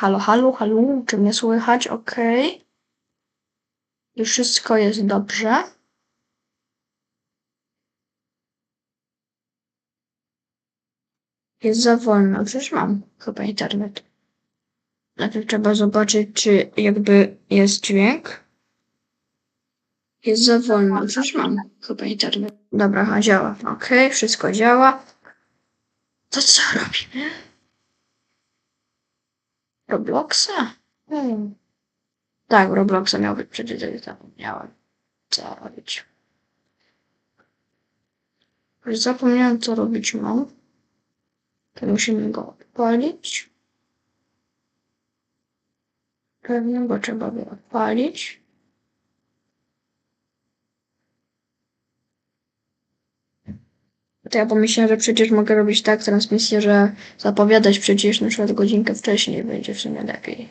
Halo, halo, halo, czy mnie słychać? Okej. I wszystko jest dobrze. Jest za wolno, przecież mam chyba internet. Najpierw trzeba zobaczyć, czy jakby jest dźwięk. Jest za wolno, przecież mam chyba internet. Dobra, działa. Okej, wszystko działa. To co robimy? Robloxa? Hmm. Tak, Robloxa miał być przecież zapomniałem. Co robić? Już zapomniałem co robić mam. To musimy go odpalić. Pewnie, bo trzeba go odpalić. To ja pomyślałem, że przecież mogę robić tak transmisję, że zapowiadać przecież na przykład godzinkę wcześniej będzie w sumie lepiej.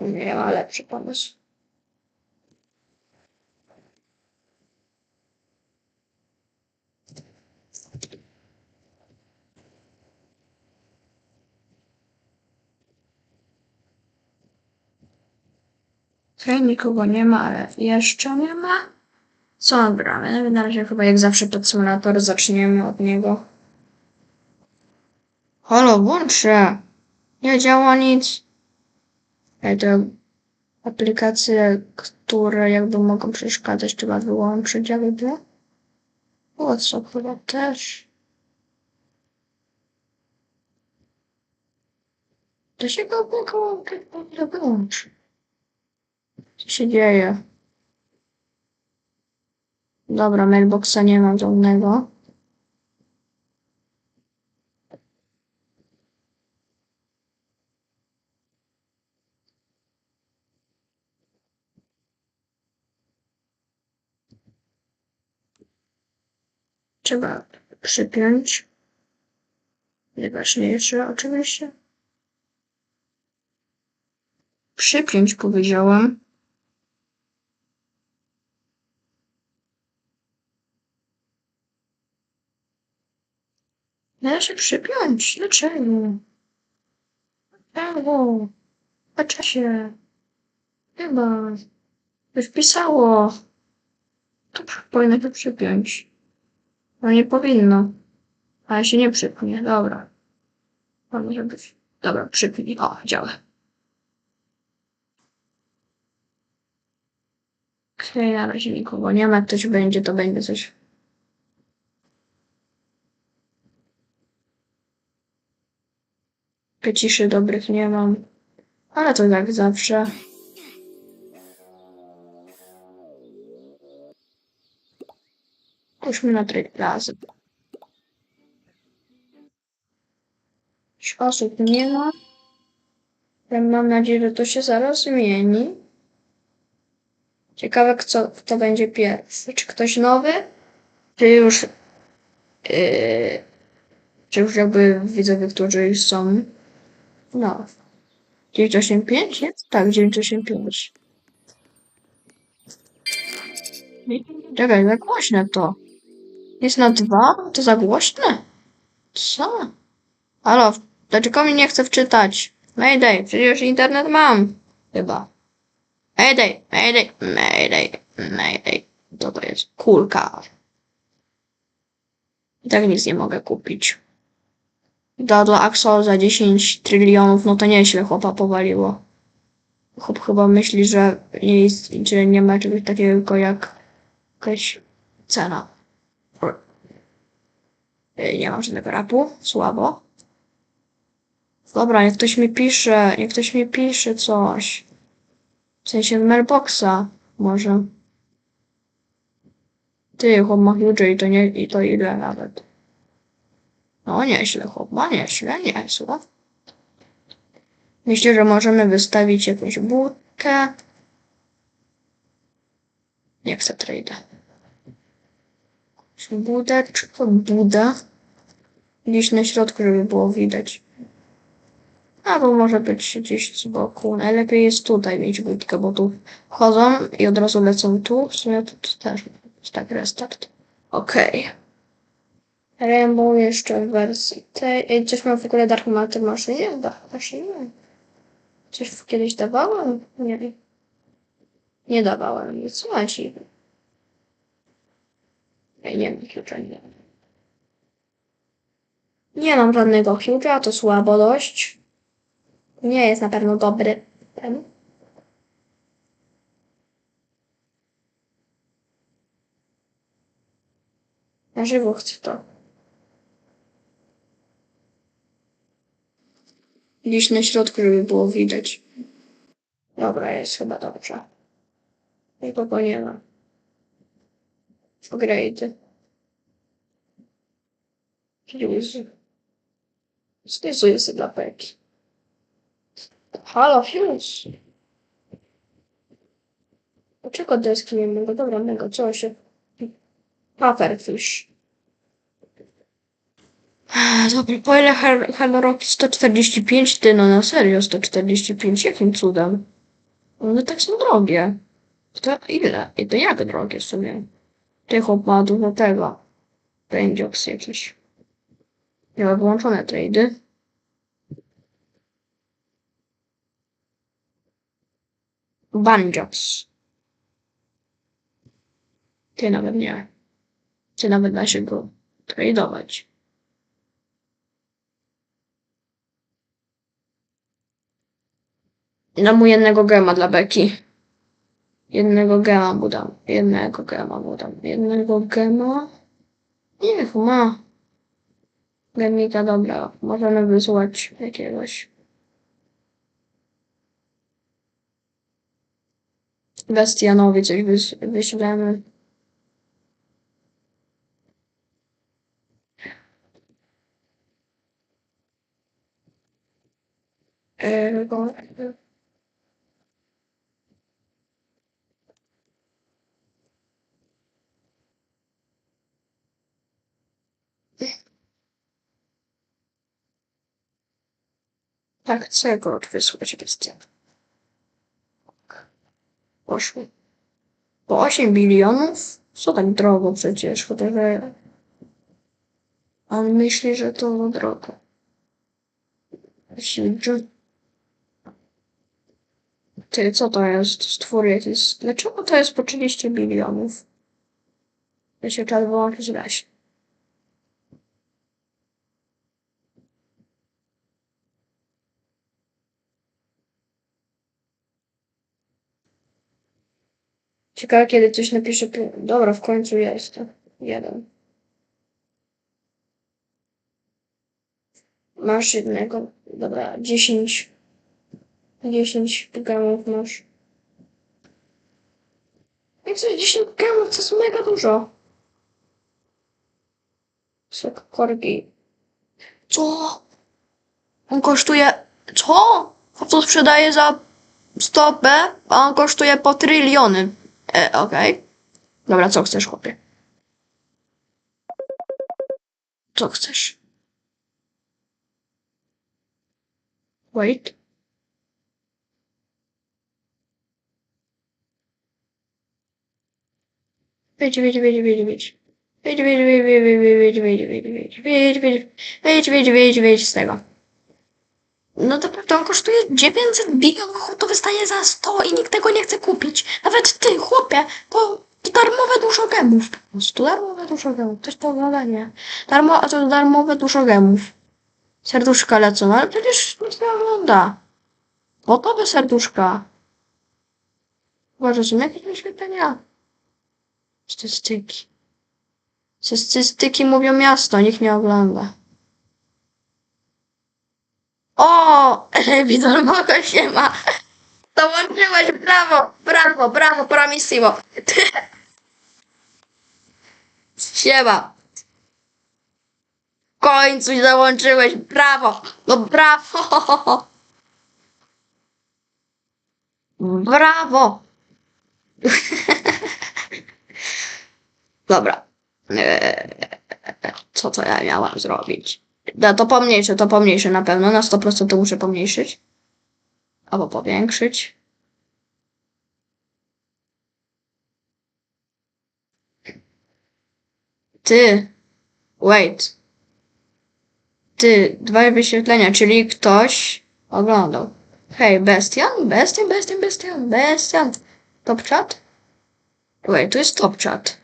Nie ma lepszy pomysł. Okej, nikogo nie ma, ale jeszcze nie ma. Co gramy? No, na razie chyba jak zawsze pod symulator zaczniemy od niego. Halo, włącz! Nie działa nic. Ej, te aplikacje, które jakby mogą przeszkadzać, trzeba wyłączyć jakby. WhatsApp chyba też. To się go to wyłączy. Co się dzieje? Dobra, mailboxa nie mam żadnego. Trzeba przypiąć. Najważniejsze oczywiście. Przypiąć powiedziałam. Należy przypiąć. Dlaczego? Dlaczego? Patrzę się. Chyba. Już pisało. To powinno się przypiąć. No nie powinno. Ale się nie przypnie. Dobra. Może być. Dobra, przypnij. O, działa. Okej, na razie nikogo nie ma. Ktoś będzie, to będzie coś. Ciszy dobrych nie mam. Ale to jak zawsze. Puśćmy na tryb razy. Osób nie ma. Ja mam nadzieję, że to się zaraz zmieni. Ciekawe, kto, kto będzie pierwszy. Czy ktoś nowy? Czy już. Yy, czy już jakby widzowie, którzy są. No. 985 jest? Tak, 985. Czekaj, za głośne to. Jest na dwa? To za głośne? Co? Halo, dlaczego mi nie chce wczytać? Mayday, przecież internet mam. Chyba. Mayday, mayday, mayday, mayday. Co to jest? Kulka. I tak nic nie mogę kupić. Do, do Axol za 10 trylionów, no to nieźle chłopa powaliło. Chłop chyba myśli, że nie, jest, że nie ma czegoś takiego jak jakaś cena. Ej, Nie mam żadnego rapu, słabo. Dobra, niech ktoś mi pisze, niech ktoś mi pisze coś. W sensie mailboxa, może. Ty, chłop ma i to nie, i to ile nawet. No nieźle, chłop ma nieźle, niezłe. Myślę, że możemy wystawić jakąś budkę. Nie chcę trade. Budę, czy Buda? Gdzieś na środku, żeby było widać. Albo może być gdzieś z boku. Najlepiej jest tutaj mieć budkę, bo tu wchodzą i od razu lecą tu. W sumie to, to też jest tak restart. Okej. Rainbow jeszcze w wersji tej. Ej, Coś mam w ogóle Dark Matter maszynie? Dark maszynie? Coś kiedyś dawałem? Nie. Nie dawałem nic. Słuchajcie. Ej, nie wiem, klucza nie. Nie mam żadnego huge'a, to słabo dość. Nie jest na pewno dobry. Na żywo chcę to. Gdzieś na środku, żeby było widać. Dobra, jest chyba dobrze. Nikogo nie ma. Upgrade. Fuse. Stisuję sobie dla peki. Halo, Fuse. Dlaczego deski nie mogę? Dobra, mego, co się... Pufferfish. Dobra, po ile Rocky 145? Ty, no na serio 145? Jakim cudem? One tak są drogie. To ile? I to jak drogie w sumie? Ty chłop ma dużo tego. Rangeox jakiś. Miała wyłączone trady. Banjox. Ty nawet nie. Ty nawet da się go tradować. Dam mu jednego gema dla Beki. Jednego gema mu dam. Jednego gema mu dam. Jednego gema. Niech ma. Gemika, dobra. Możemy wysłać jakiegoś. Bestianowi coś wys wyślemy. Yy, Tak, go wysłać bestia. Poszło. Po 8 bilionów? Co tak drogo przecież, że... On myśli, że to drogo. Ty, co to jest? Stwór jakiś. Dlaczego to jest po 30 bilionów? Ja się trzeba wyłączyć się. Ciekawe, kiedy coś napisze. pi- Dobra, w końcu jest. Jeden. Masz jednego. Dobra, 10. 10 gramów masz. Jak coś 10 gramów to jest mega dużo. Sok korgi. Co? On kosztuje. Co? Co sprzedaje za stopę? A on kosztuje po tryliony. E, okej. Dobra, co chcesz, chłopie? Co chcesz? Wait. Wyjdź, wyjdź, wyjdź, wyjdź, wyjdź. Wyjdź, wyjdź, wyjdź, wyjdź, wyjdź, wyjdź, wyjdź, wyjdź, wyjdź, wyjdź, wyjdź, wyjdź, wyjdź, wyjdź z tego. No to prawda, on kosztuje 900 bilionów, to wystaje za 100 i nikt tego nie chce kupić. Nawet ty, chłopie, to, to darmowe dużo gemów. Po prostu darmowe dużo gemów, to jest pogadanie. Darmo, a to darmowe dużo gemów. Serduszka lecą, ale przecież nic nie ogląda. Gotowe serduszka. Uważaj, są jakieś wyświetlenia? Statystyki. Statystyki mówią miasto, nikt nie ogląda. O! Widolmogo się ma. Dołączyłeś, brawo, brawo, brawo, bravissimo. Siema. W końcu dołączyłeś, brawo, no brawo. Brawo. Dobra. Eee, co to ja miałam zrobić? Da, to pomniejsze, to pomniejsze na pewno. Na 100% to muszę pomniejszyć. Albo powiększyć. Ty. Wait. Ty, dwa wyświetlenia, czyli ktoś oglądał. Hej, Bestian? Bestian, Bestian, Bestian, Bestian. Top chat? Wait, to jest top chat.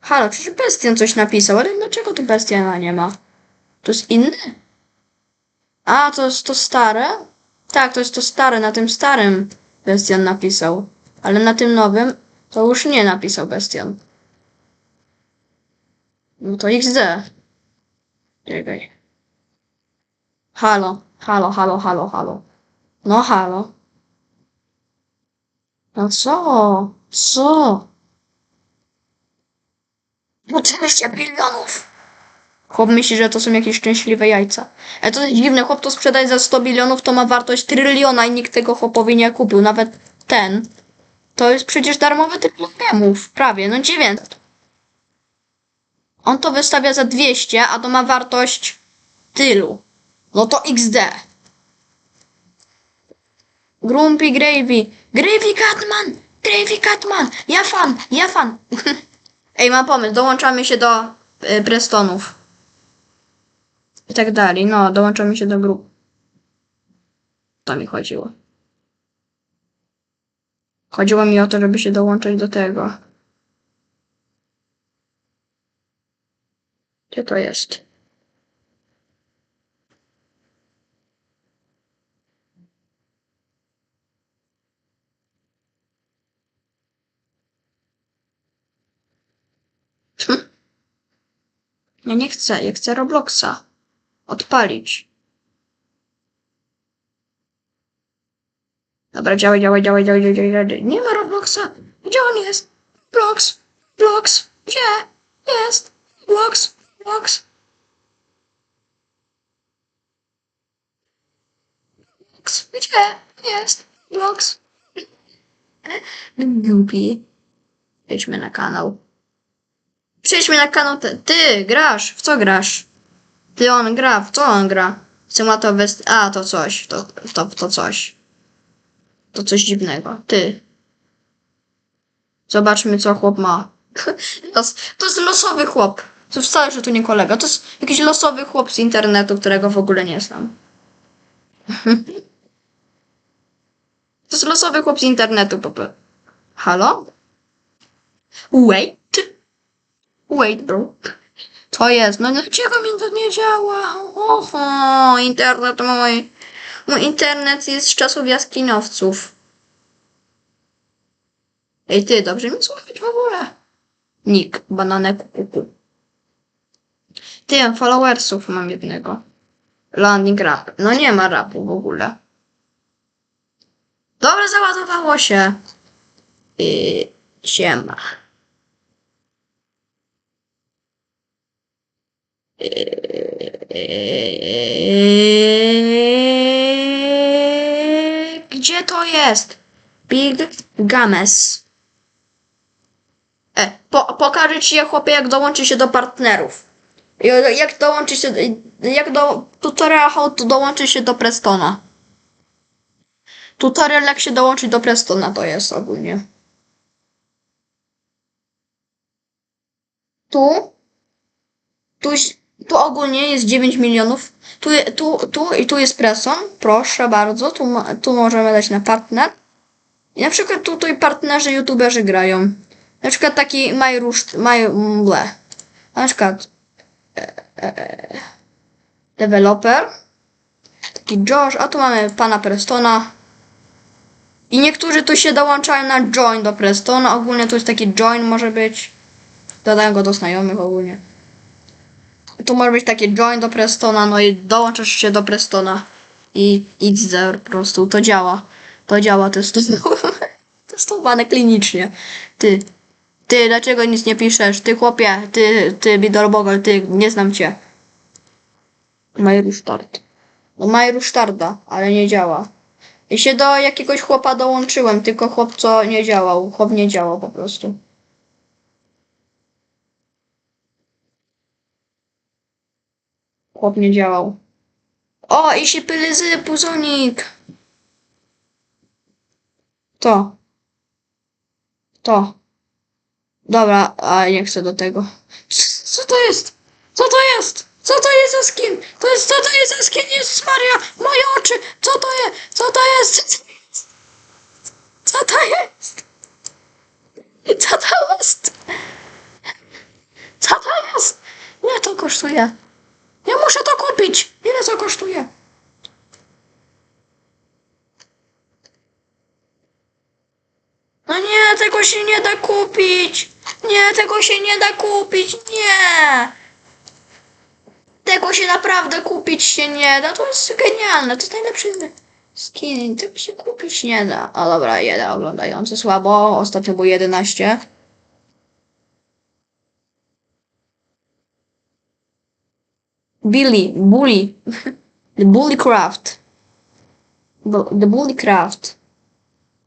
Halo, przecież Bestian coś napisał, ale dlaczego tu Bestiana nie ma? To jest inny? A, to jest to stare? Tak, to jest to stare, na tym starym Bestian napisał. Ale na tym nowym to już nie napisał Bestian. No to XD. Czekaj. Halo, halo, halo, halo, halo. No halo. No co? Co? No 200 bilionów. Chłop myśli, że to są jakieś szczęśliwe jajca. Ale to jest dziwne, chłop to sprzedaje za 100 bilionów, to ma wartość tryliona i nikt tego chłopowi nie kupił. Nawet ten. To jest przecież darmowy typ gemów. Prawie, no 900. On to wystawia za 200, a to ma wartość tylu. No to XD. Grumpy Gravy. Gravy Catman! Gravy Catman! Ja fan! Ja fan! Ej, mam pomysł. Dołączamy się do y, Prestonów. I tak dalej. No, dołączamy się do grup. To mi chodziło. Chodziło mi o to, żeby się dołączyć do tego. Gdzie to jest? Hm. Ja nie chcę, ja chcę Robloxa. Odpalić. Dobra, działaj, działaj, działaj, działaj, działaj, działaj. Nie ma Robloxa. Gdzie on jest? Blox, Blox, gdzie? Jest. Blox, Blox. Blox, gdzie? Jest. Blox. Głupi. Wejdźmy na kanał. Przejdźmy na kanał. Ty grasz. W co grasz? Ty on gra. W co on gra? Symulator west... A, to coś. To, to, to coś. To coś dziwnego. Ty. Zobaczmy, co chłop ma. To jest, to jest losowy chłop. To wcale, że tu nie kolega. To jest jakiś losowy chłop z internetu, którego w ogóle nie znam. To jest losowy chłop z internetu, po. Halo? Wait. Wait, bro. To jest. No dlaczego mi to nie działa? Oho, internet mój. Mój internet jest z czasów jaskinowców. Ej ty, dobrze mi słychać w ogóle. Nick, banane kuku. Ty, followersów mam jednego. Landing rap. No nie ma rapu w ogóle. Dobra, załadowało się. Yy, siema. Gdzie to jest? Big Games. E, po, pokażę ci, chłopie, jak dołączy się do partnerów. Jak dołączy się, jak do tutorial how to dołączy się do Prestona. Tutorial jak się dołączyć do Prestona to jest ogólnie. Tu tu, tu ogólnie jest 9 milionów. Tu, tu, tu i tu jest Presson. Proszę bardzo. Tu, tu możemy dać na partner. I na przykład tutaj partnerzy youtuberzy grają. Na przykład taki Majrusz, Maj, ble. Na przykład e, e, developer. Taki Josh, a tu mamy pana Prestona. I niektórzy tu się dołączają na join do Prestona. Ogólnie tu jest taki join może być. Dodają go do znajomych ogólnie. Tu może być takie join do Prestona, no i dołączasz się do Prestona. I XD po prostu, to działa. To działa, testowane, testowane klinicznie. Ty, ty, dlaczego nic nie piszesz? Ty chłopie, ty, ty Bidolbogol, ty, nie znam cię. Majru start. No Majru starda, ale nie działa. I się do jakiegoś chłopa dołączyłem, tylko chłop co nie działał. Chłop nie działał po prostu. Chłop nie działał. O, i się pylyzy, puzonik. To. To. Dobra, a nie chcę do tego. Co to jest? Co to jest? Co to jest za skin? To jest, co to jest za skin? Jezus Maria, moje oczy! Co to jest? Co to jest? Co to jest? Co to jest? Co to jest? Nie, to kosztuje. Ja muszę to kupić. Ile to kosztuje? No nie, tego się nie da kupić. Nie, tego się nie da kupić. Nie. Tego się naprawdę kupić się nie da. To jest genialne. To jest najlepszy skin. Tego się kupić nie da. A dobra, jeden oglądający słabo. Ostatnio było 11. Billy, Bully. The Bully Craft. The Bully Craft.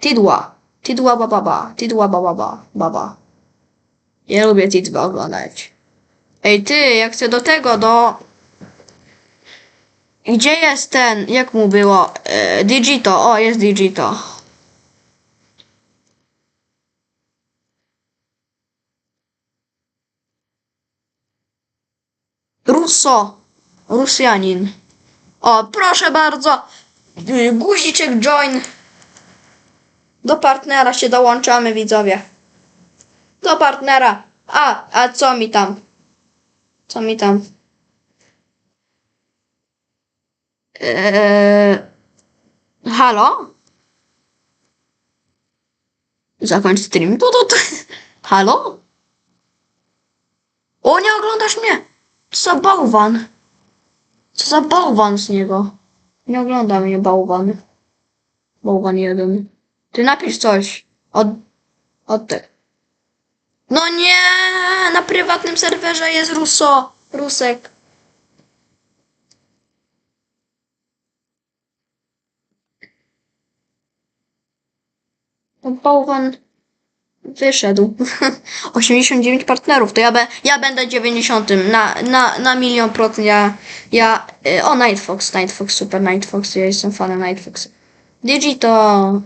Tidła. Tidła bababa. Tidła bababa. Baba. Ja lubię Tidwę oglądać. Ej ty, jak chcę do tego, do... Gdzie jest ten, jak mu było? E, Digito, o jest Digito. Russo. Rosjanin. O, proszę bardzo. Y, Guziczek join. Do partnera się dołączamy, widzowie. Do partnera. A, a co mi tam? Co mi tam? Eee, halo? Zakończ stream. To. Halo? O, nie oglądasz mnie? Co bałwan? Co za bałwan z niego? Nie ogląda mnie bałwan. Bałwan jeden. Ty napisz coś. Od... Od te. No nie! Na prywatnym serwerze jest Russo. Rusek. No bałwan wyszedł. 89 partnerów, to ja, be, ja będę 90. Na, na, na milion procent ja, ja o Nightfox, Nightfox, super Nightfox, ja jestem fanem Nightfox. Digito.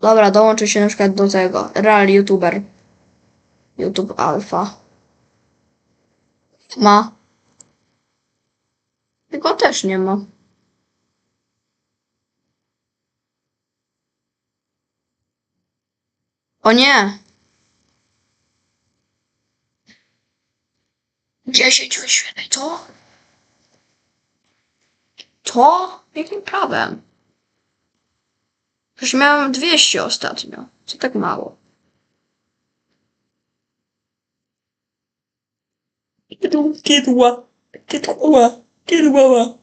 Dobra, dołączę się na przykład do tego. Real YouTuber. YouTube Alpha. Ma. Tylko też nie ma. O nie! 10 wyświetleń, co? Co? Jakim prawem? Przecież miałem 200 ostatnio. Co tak mało? Kidła, kidła, kidła.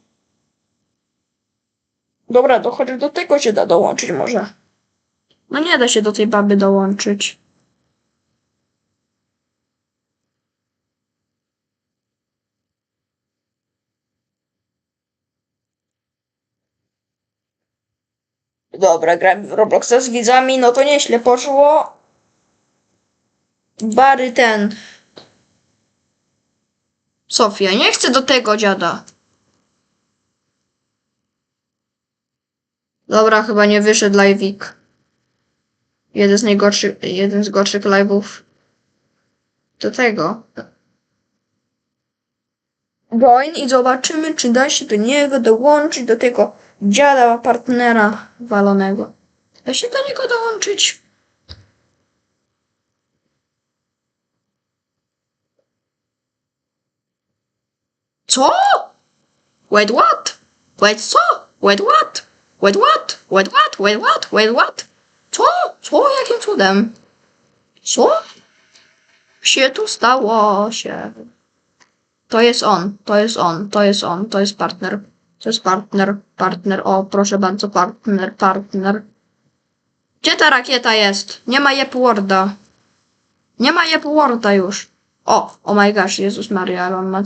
Dobra, to chociaż do tego się da dołączyć może. No nie da się do tej baby dołączyć. Dobra, gram w Robloxa z widzami, no to nieźle poszło. Bary ten. Sofia, nie chcę do tego dziada. Dobra, chyba nie wyszedł live'ik. Jeden z najgorszych, jeden z gorszych live'ów. Do tego. Join i zobaczymy, czy da się do niego dołączyć, do tego dziada partnera walonego. Da się do niego dołączyć. Co? Wait what? Wait co? Wait what? Wait what? Wait what? Wait what? Wait what? Co? Co? Jakim cudem? Co? Się tu stało się. To jest on, to jest on, to jest on, to jest partner. To jest partner, partner, o proszę bardzo, partner, partner. Gdzie ta rakieta jest? Nie ma Jepworda. Nie ma Jepworda już. O, oh my gosh, Jezus Maria, ale on ma...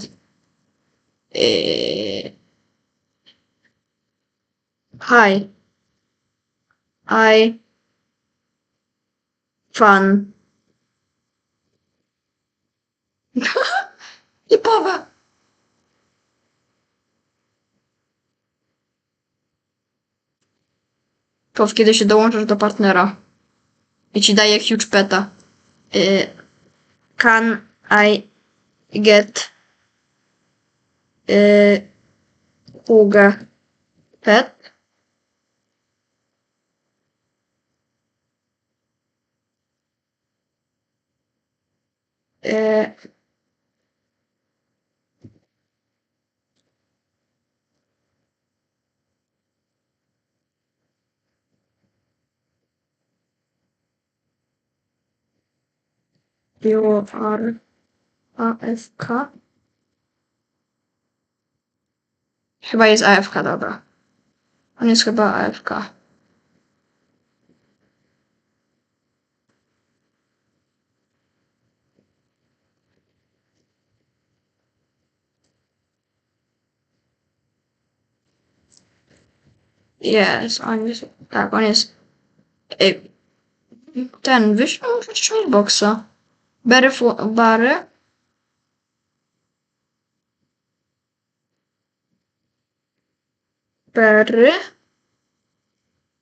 Yy... Hi. I... Fun. Typowe. To kiedy się dołączysz do partnera. I ci daje huge peta. Y, can I get y, Huge pet? Y, You are AFK? Chyba jest AFK, dobra. On jest chyba AFK. Jest, on jest, tak, on jest, ten, wyślał przecież mi boxa. Bary, fu- bary. Bary.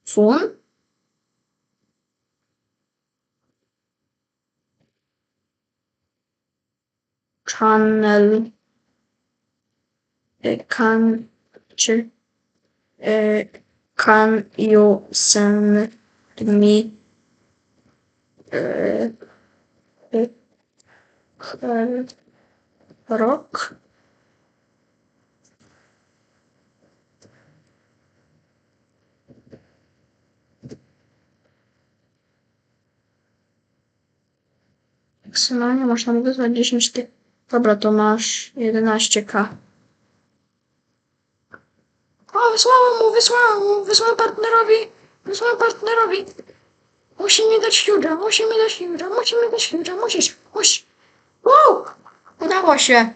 Fun. Channel. y, Can, czy, y, can you send me y, y, y, rock? Maksymalnie można wysłać 10 ty. Dobra, to masz 11k. O, wysłałem mu, wysłałem mu, wysłałem partnerowi, wysłałem partnerowi. Musi mi dać huge'a, musi mi dać huge'a, musi mi dać huge'a, musisz, musisz. Wow! Udało się.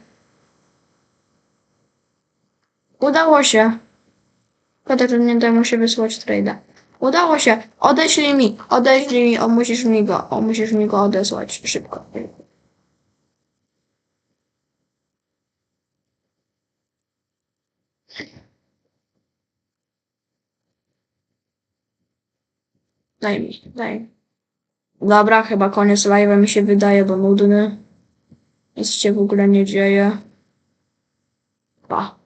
Udało się. Że nie da mu się wysłać trade'a. Udało się. Odeślij mi, odeślij mi, o musisz mi go, o musisz mi go odesłać szybko. Daj mi, daj. Dobra, chyba koniec live'a mi się wydaje, bo nudny. Nic się w ogóle nie dzieje. Pa.